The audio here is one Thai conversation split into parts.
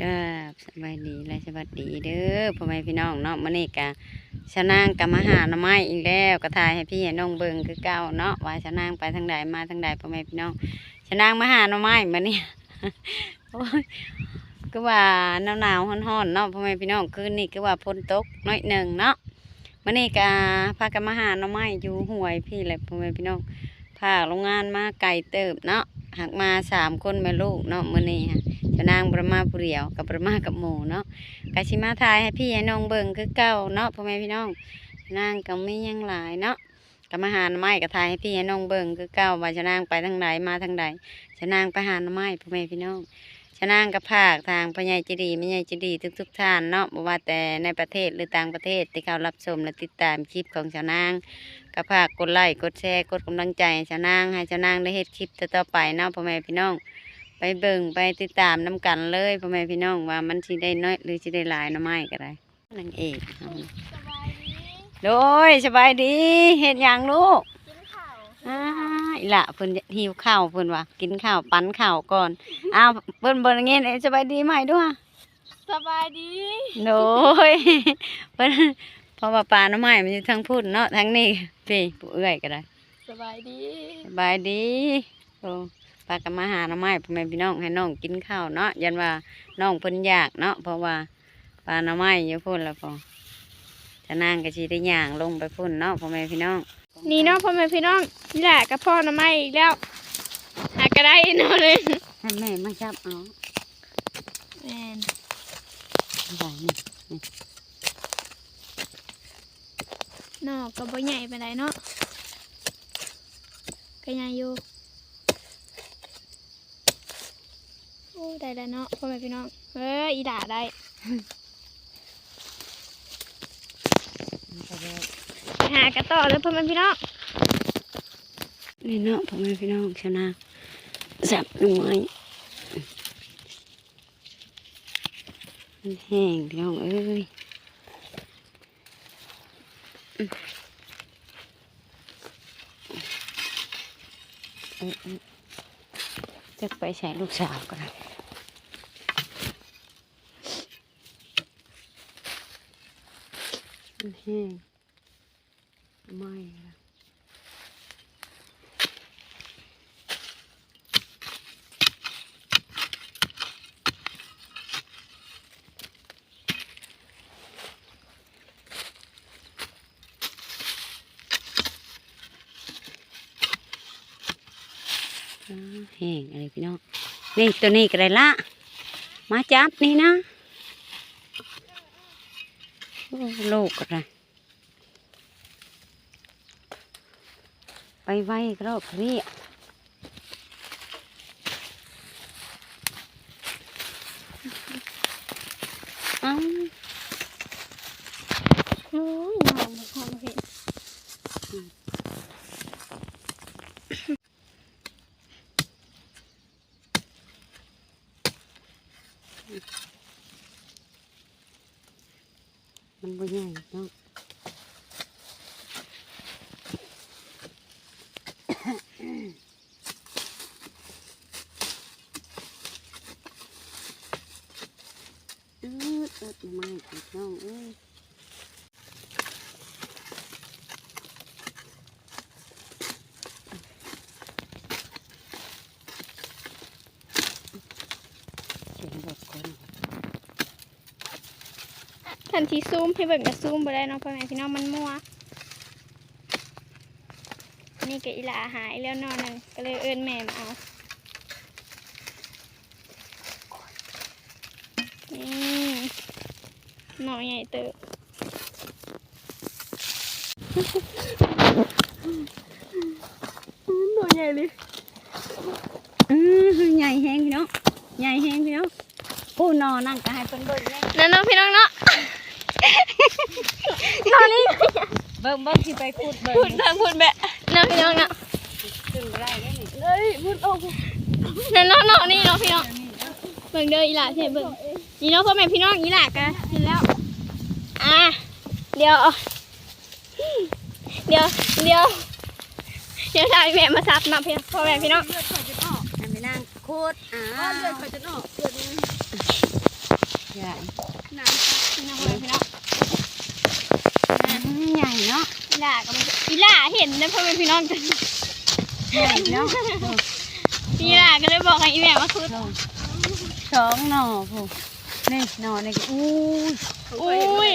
ก็สบายดีและสวัสดีเด้อพ่อแม่พี่น้องเนาะมื้อนี้กะชนางกับมาหาหน่อไม้อีกแล้วก็ถ่ายให้พี่ให้น้องเบิ่งคือเก่าเนาะว่าชนางไปทางใดมาทางใดพ่อแม่พี่น้องชนางมาหาหน่อไม้มื้อนี้โอ้ยก็ว่าหนาวหนาวร้อนๆเนาะพ่อแม่พี่น้องคืนนี้ก็ว่าฝนตกน้อยหนึ่งเนาะมื้อนี้กะพากันมาหาหน่อไม้อยู่ห้วยพี่แหละพ่อแม่พี่น้องพาโรงงานมาไกลเติบเนาะหักมาสามคนแม่ลูกเนาะมื้อนี้ฮะ จะนางประมาผู้เดียวกับประมากับหมูเนาะกาชิมาทายให้พี่ให้น้องเบิ่งคือเก่าเนาะพ่อแม่พี่น้องนางก็ไม่ยังหลายเนาะก็มาหาไม้ก็ทายให้พี่ให้น้องเบิ่งคือเก่าว่าจะนางไปทางใดมาทางใดจะนางไปหาหน่อไม้พ่อแม่พี่น้องจะนางก็ภาคทางพญายจีดีแม่ใหญ่จีดีทุกๆท่านเนาะบ่ว่าแต่ในประเทศหรือต่างประเทศที่เขารับชมและติดตามคลิปของชาวนางก็ภาคกดไลค์กดแชร์กดกำลังใจชาวนางให้ชาวนางได้เฮ็ดคลิปต่อไปเนาะพ่อแม่พี่น้อง ไปเบิ่งไปติดตามน้ำกันเลยพ่อแม่พี่น้องว่ามันสิได้น้อยหรือสิได้หลายหน้อไม้ก็ได้นางเอกเอาสบายดีโดยสบายดีเฮ็ดหยังลูกกินข้าวอ้าอีหละเพิ่นหิวข้าวเพิ่นว่ากินข้าวปั้นข้าวก่อนอ้าวเพิ่นเบิ่งอย่างงี้สบายดีไหมด้วยสบายดีโดยเพิ่นเพราะว่าปลาหน้ำไม้มันอยู่ทางพุ่นเนาะทางนี้พี่ผู้เอื้อยก็ได้สบายดีสบายดีโอ้ ปลากมาหาหน้ำไม้พ่อแม่พี่น้องให้น้องกินข้าวเนาะยันว่าน้องเพิ่นอยากเนาะเพราะว่าปลาหน้ำไม้อยู่พุ่นแล้วพอจะนางก็สิได้ย่างลงไปพุ่นเนาะพ่อแม่พี่น้อง นี่เนาะพ่อแม่พี่น้องนี่แหละกับพ่อน้ำไม้อีกแล้วหากระได้เนาะเลยให้แม่มาจับเอาแม่นได้นี่นอกก็บ่ใหญ่ปานใดเนาะก็ใหญ่อยู่โอ้ได้ แล้วเนาะพ่อแม่พี่น้องเอ้ยอีด่าได้ไปหากระต่อเลยพ่อแม่พี่น้องนี่เนาะพ่อแม่พี่น้องชนะจับหน่อไม้มันแห้งพี่น้องเอ้ยจะไปใช้ลูกสาวก็ไมันแห้งไม่ละอ่าแห้งอะไรพี่น้องนี่ตัวนี้ก็ได้ละ มาจับนี่นะ ลูกก็ได้ไปไว้ก็รอบเรียเอ้าโอ้ยน้องบ่พอเห็นมั มันบ่ใหญ่เนาะอืดอึดไม่ติดน้องเอ้ยเสียงรถคน ทันทีซูมให้เบิ่งกับซูมบ่ได้เนาะพ่อแม่พี่น้องมันมัวนี่ก็อีหลาหายแล้วเนอนนึงก็เลยเอิ้นแม่มาเอา นี่หน่อใหญ่เติบหน่อใหญ่เลยอือใหญ่แห้งพี่น้อง ใหญ่แห้งพี่น้องผู้นอนนั่งก็ให้เพิ่นเบิ่งแน่นั่นเนาะพี่น้องเนาะ นอนนี่เบิ่งเบิ่งที่ไปพูดเบิ่งพูดเบิ่งพูดแบะเนาะพี่น้องเนาะขึ้นบ่ได้เด้นี่เอ้ยพูดออกนั่นเนาะเนาะนี่เนาะพี่น้องเบิ่งเด้ออีหล่าใช่เบิ่งนี่เนาะพ่อแม่พี่น้องอีหล่ากะเห็นแล้วอะเดี๋ยวเดี๋ยวเดี๋ยวเดี๋ยวทายแม่มาซับมาเพี่พ่อแม่พี่น้องให้ไปนั่งโคตรอ้าวเลือดเขาจะออกเลือดใหญ่น้ำซักพี่น้องเลยพี่น้อง ใหญ่เนาะ อีห ล่าก็มันอีหล่าเห็นนะพ่อแม่พี่น้องกันใหญ่เนาะอีหล่าก็เลยบอกให้อีแม่ว่าคือสองหน่อผู้นี่หน่อนี่อู้ยอุ้ย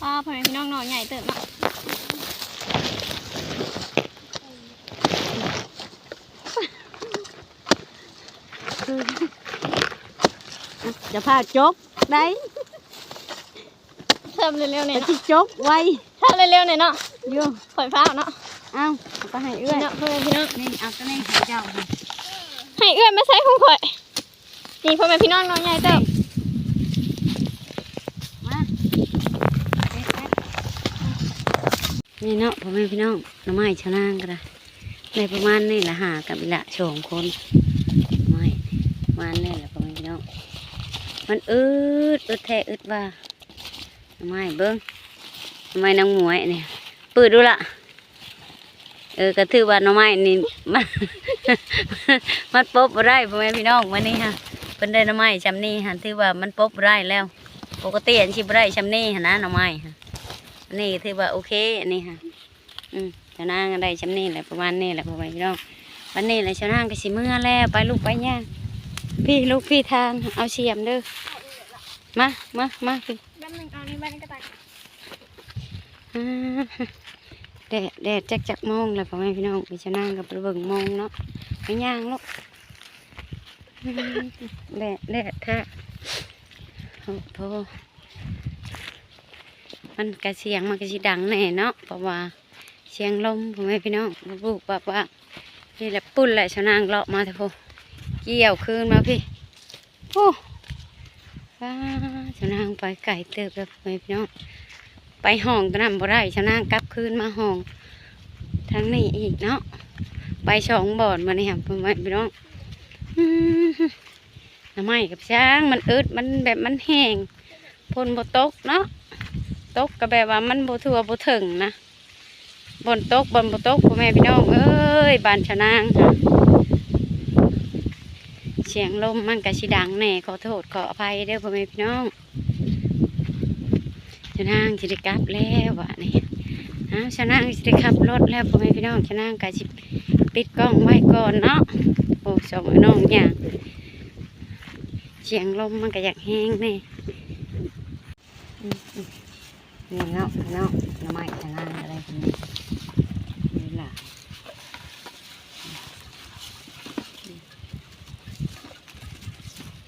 ป้าพ่อแม่พี่น้องหน่อใหญ่เติบเนาะ จะพาจกได้เทิมเร็วๆหน่อยจะเนาะที่จกไว้เทิมเร็วๆหน่อยเนาะอยู่ข่อยฟ้าวเนาะเอาเอาไปให้เอื้พี่อยเนาะพ่อแม่พี่น้อง นี่เอาตัวนี้ให้เจ้าค่ะให้เอื้อยมาใส่ของข่อย นี่พ่อแม่พี่น้องหน่อใหญ่เติบมานี่เนาะพ่อแม่พี่น้องหน้ำไม้ชะนางก็ได้ในประมาณนี่ละหากับอีละสองคนหน่อไม้ประมาณนี่แหละพ่อแม่พี่น้อง มันอึดอึดแท้อึดว่าน้ำไม้เบิ้งหน้ำไม้นางหมวยเนี่ยเปิดดูละเออก็ถือว่าน้ำไม้นี่มันมันปบได้พ่อแม่พี่น้องวันนี้ค่ะเพิ่นได้น้ำไม้ชำนี้ค่ะถือว่ามันปบได้แล้ว ปกติอันชิบได้ชำนี่หนนะน่อไม้ค่ะนี่ถือว่าโอเคอันนี้ค่ะอืมชาวนางได้ชำนี่แหละประมาณนี้แหละพ่อแม่พี่น้องวันนี้แหละชาวนางก็สิเมื่อแล้วไปลูกไปย่าง พี่ลูกพี่ทางเอาเสียมเด้อมามามาพี่แป๊บนึงเอานี่ใบกระต่ายอ่าแดดแดดจักจักโมงแล้วพ่อแม่พี่น้องพี่ชาวนางก็ไปเบิ่งโมงเนาะไปย่างลูกแดดแดดแท้โอ้โหมันกระเสียงมันกระสิดังแน่เนาะเพราะว่าเสียงลมพ่อแม่พี่น้องบุกแบบว่านี่แหละปุ่นแหละชาวนางเลาะมาเถอะพ่อ เกี่ยวคืนมาพี่โอ้ว้าชาวนางไปไก่เติบแล้วพ่อแม่พี่น้องไปห้องตอนนั้นบ่ได้ชาวนางกลับคืนมาห้องทางนี้อีกเนาะไปสองบ่อนมาเนี่ยพ่อแม่พี่น้องน้ำไม้กับช้างมันอึดมันแบบมันแห้งพ่นบ่ตกเนาะตกก็แบบว่ามันบ่ทั่วบ่ถึงนะบนตกบนบ่ตกพ่อแม่พี่น้องเอ้ยบานชนางค่ะ เสียงลมมันก็สิดังแน่ขอโทษขออภัยเด้อพ่อแม่พี่น้องชนางสิได้กลับแล้ววะนี่ฮะชนางสิได้ขับรถแล้วพ่อแม่พี่น้องชนางก็สิปิดกล้องไว้ก่อนเนาะโอ้สองน้องอย่างเสียงลมมันก็อยากแห้งแน่นี่เนาะเนาะน้ำไม้ชนางอะไรกันนี่นี่ล่ะ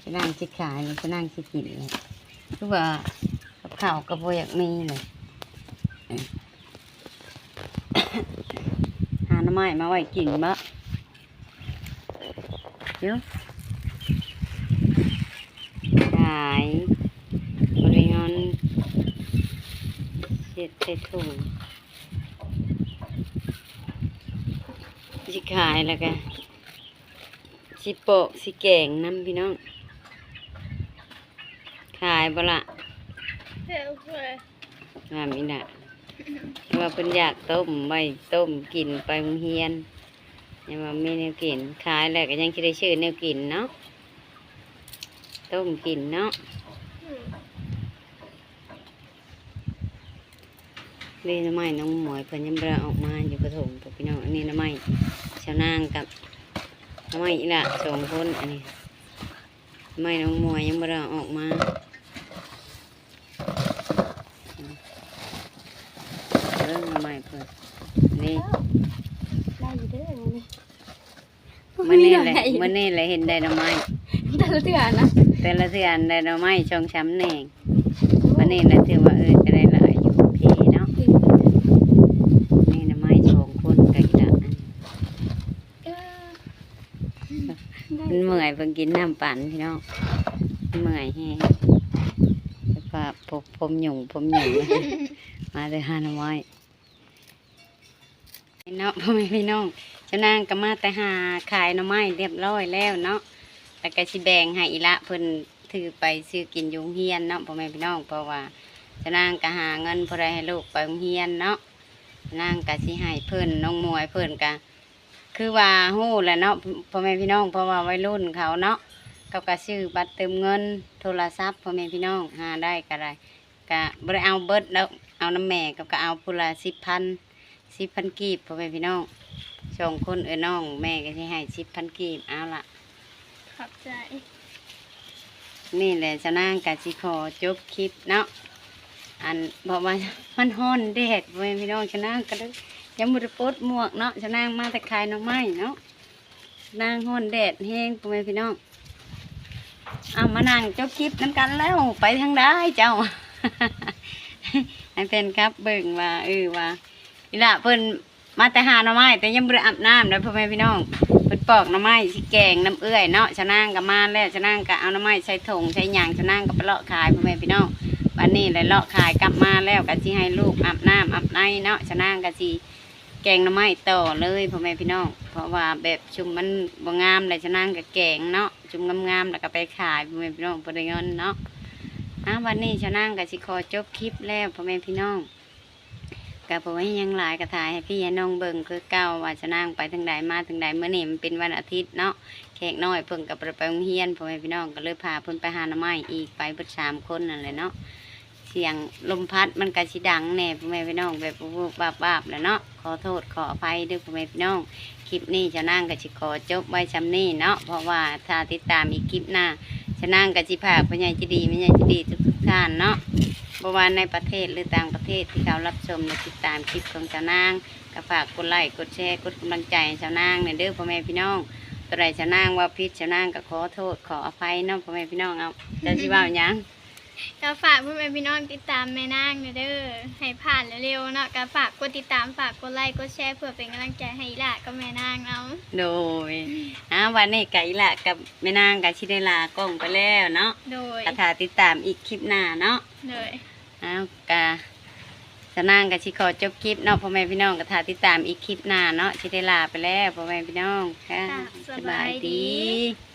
ชะ นางสิขายเลยชะนางสิกินเลยคือว่ากับข้าวกับโบอยากมีเลยหาหน้ำไม้มาไว้กินบะเดี๋ยวขายบริงอนเห็ดใส่ถุงสิขายแล้วกันสิโปะสิแกงน้ำพี่น้อง ขายบ่ละเฮ้ยเฮ้ยงามอีน่ะว่าเป็นอยากต้มไว้ต้มกินไปโรงเฮียนยังว่ามีแนวกินขายแล้วก็ยังคิดได้ชื่อแนวกินเนาะต้มกินเนาะนี่น้ำไม้น้องหมวยเพิ่นยังบ่ได้ออกมาอยู่กระถงพวกพี่น้องอันนี้น้ำไม้ชาวนางกับน้ำไม้อีละสองคนอันนี้น้ำไม้น้องหมวยยังบ่ได้ออกมาเรื่องน้ำไม้เพิ่น นี่ได้อยู่เด้อนี่มันนี่แหละมันนี่แหละเห็นได้น้ำไม้แต่ละเถื่อนะแต่ละเทือนได้น้ำไม้ช่องช้ำแหน่งมันนี่แหละถือว่าเออจะได้หลายอยู่พี่เนาะนี่น้ำไม้สองคนกับอีละอันเออได้มันเมื่อยเพิ่งกินน้ำปั่นพี่น้องเมื่อยแฮงแล้วก็ผมผมหยุ่งผมหยุ่งมาเลยหาหน่อไม้ เนาะพ่อแม่พี่น้องเจ้านางก็มาแต่หาขายหน่อไม้เรียบร้อยแล้วเนาะแล้วก็สิแบ่งให้อีละเพิ่นถือไปซื้อกินยุงเฮียนเนาะพ่อแม่พี่น้องเพราะว่าเจ้านางก็หาเงินพอได้ให้ลูกไปโรงเฮียนเนาะนางกะสิให้เพิ่นน้องมวยเพิ่นกะคือว่าฮู้แหละเนาะพ่อแม่พี่น้องเพราะว่าวัยรุ่นเขาเนาะเขาก็ซื้อบัตรเติมเงินโทรศัพท์พ่อแม่พี่น้องหาได้ก็ได้ก็บ่ได้เอาเบิดแล้วเอาน้ำแม่ก็ก็เอาพุน ละ10,000 10,000กีบพ่อแม่พี่น้องสองคนเอ้อน้อง แม่ก็สิให้10,000กีบเอาล่ะขอบใจ นี่แหละจะนั่งกะสิขอจบคลิปเนาะอันบอกว่ามันฮ้อนแดดเว้ยพี่น้องจะนั่งก็เลยยังบ่ได้ปลดหมวกเนาะจะนั่งมาแต่ขายหน่อไม้เนาะนางฮ้อนแดดแห้งพ่อแม่พี่น้องเอามานั่งจบคลิปน้ำกันแล้วไปทางใดเจ้าให้เป็นครับเบิ่งว่าเออว่า อีละเพิ่นมาแต่หาหน่อไม้แต่ยังบ่ได้อาบน้ำเลยพ่อแม่พี่น้องเพิ่นปอกหน้ำไม้สิแกงน้ำเอื้อยเนาะชะนางก็มาแล้วชะนางก็เอาหน้ำไม้ใส่ถุงใส่หยางชะนางก็ไปเลาะขายพ่อแม่พี่น้องวันนี้เลยเลาะขายกลับมาแล้วก็สิให้ลูกอาบน้ำอาบในเนาะชะนางก็สิแกงหน้ำไม้ต่อเลยพ่อแม่พี่น้องเพราะว่าแบบชุมมันบ่งามเลยชะนางก็แกงเนาะชุมงามๆแล้วก็ไปขายพ่อแม่พี่น้องบ่ได้เงินเนาะอะวันนี้ชะนางก็สิขอจบคลิปแล้วพ่อแม่พี่น้อง ก็บอกว่ายังหลายกระถายให้พี่ให้น้องเบิ่งคือเก่าว่าจะนั่งไปทางใดมาทางใดเมื่อนี่มันเป็นวันอาทิตย์เนาะแขกน้อยเพิ่งกับไปโรงเรียนพ่อแม่พี่น้องก็เลยพาเพิ่นไปหาหน้าไม้อีกไปเบิดสามคนนั่นแหละเนาะเสียงลมพัดมันก็สิดังแน่พ่อแม่พี่น้องแบบวูบๆบาบๆแล้วเนาะขอโทษขออภัยด้วยพ่อแม่พี่น้องคลิปนี้จะนั่งก็สิขอจบไว้ชำนี้เนาะเพราะว่าถ้าติดตามอีกคลิปหน้าจะนั่งก็สิพากพ่อใหญ่ใจะดีแม่ใหญ่ใจะดีทุกท่านเนาะ บว่าในประเทศหรือต่างประเทศที่เขารับชมและติดตามคลิปของชาวนางก็ฝากกดไลค์กดแชร์กดกำลังใจให้ชาวนางในเด้อพ่อแม่พี่น้องตัวใดชาวนางว่าพิษชาวนางก็ขอโทษขออภัยเน้องพ่อแม่พี่น้องเอาจะสิเว่าหยังก็ฝากเพื่อนๆพี่น้องติดตามแม่นางเด้อให้ผ่านเร็วๆเนาะก็ฝากกดติดตามฝากกดไลค์กดแชร์เพื่อเป็นกำลังใจให้อีหล่ะกับแม่นางเนาะโดยอ่าวันนี้ไก่ละกับแม่นางกับชิได้ลากล้องไปแล้วเนาะโดย กระถาติดตามอีกคลิปหน้าเนาะโดย เอากะชาวนางกับชิขอจบคลิปเนาะพ่อแม่พี่น้องกระถาติดตามอีกคลิปหน้าเนาะชิได้ลาไปแล้วพ่อแม่พี่น้องค่ะค่ะสสบาบายยดีดี